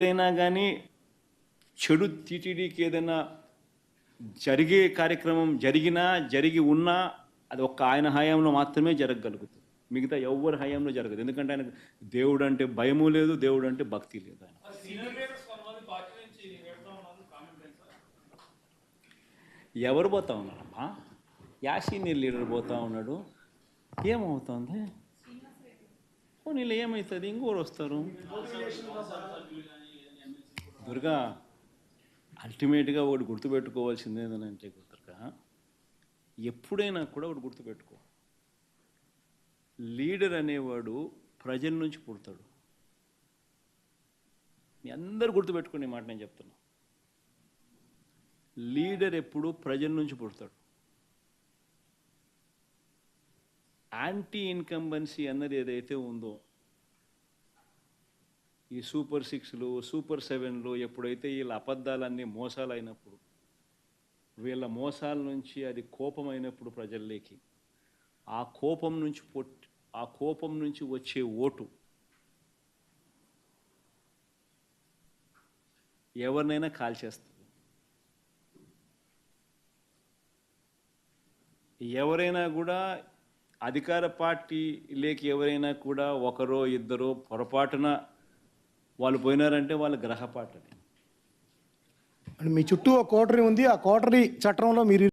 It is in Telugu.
ఏదైనా కానీ చెడు టీటీడీకి ఏదైనా జరిగే కార్యక్రమం జరిగినా జరిగి ఉన్నా అది ఒక్క ఆయన హయాంలో మాత్రమే జరగగలుగుతుంది. మిగతా ఎవరి హయాంలో జరగదు. ఎందుకంటే ఆయన దేవుడు అంటే భయము లేదు దేవుడు అంటే భక్తి లేదు ఆయన. ఎవరు పోతా ఉన్నారమ్మా యా సీనియర్ లీడర్ పోతా ఉన్నాడు. ఏమవుతుంది? పోనీళ్ళు ఏమవుతుంది ఇంకోరు వస్తారు. దుర్గా అల్టిమేట్గా ఒకటి గుర్తుపెట్టుకోవాల్సింది ఏంటంటే దుర్గా ఎప్పుడైనా కూడా ఒకటి గుర్తుపెట్టుకో. లీడర్ అనేవాడు ప్రజల నుంచి పుడతాడు. మీ అందరు గుర్తుపెట్టుకునే మాట నేను చెప్తున్నా. లీడర్ ఎప్పుడు ప్రజల నుంచి పుడతాడు. యాంటీ ఇన్కంబెన్సీ అన్నది ఏదైతే ఉందో ఈ సూపర్ సిక్స్లు సూపర్ సెవెన్లు ఎప్పుడైతే వీళ్ళ అబద్ధాలన్నీ మోసాలైనప్పుడు వీళ్ళ మోసాల నుంచి అది కోపం అయినప్పుడు ప్రజల్లోకి ఆ కోపం నుంచి పొట్ ఆ కోపం నుంచి వచ్చే ఓటు ఎవరినైనా కాల్చేస్తుంది. ఎవరైనా కూడా అధికార పార్టీ లేక ఎవరైనా కూడా ఒకరో ఇద్దరో పొరపాటున వాళ్ళు పోయినారంటే వాళ్ళ గ్రహపాటని మీ చుట్టూ ఒక కోటరీ ఉంది. ఆ కోటరీ చట్టంలో మీరు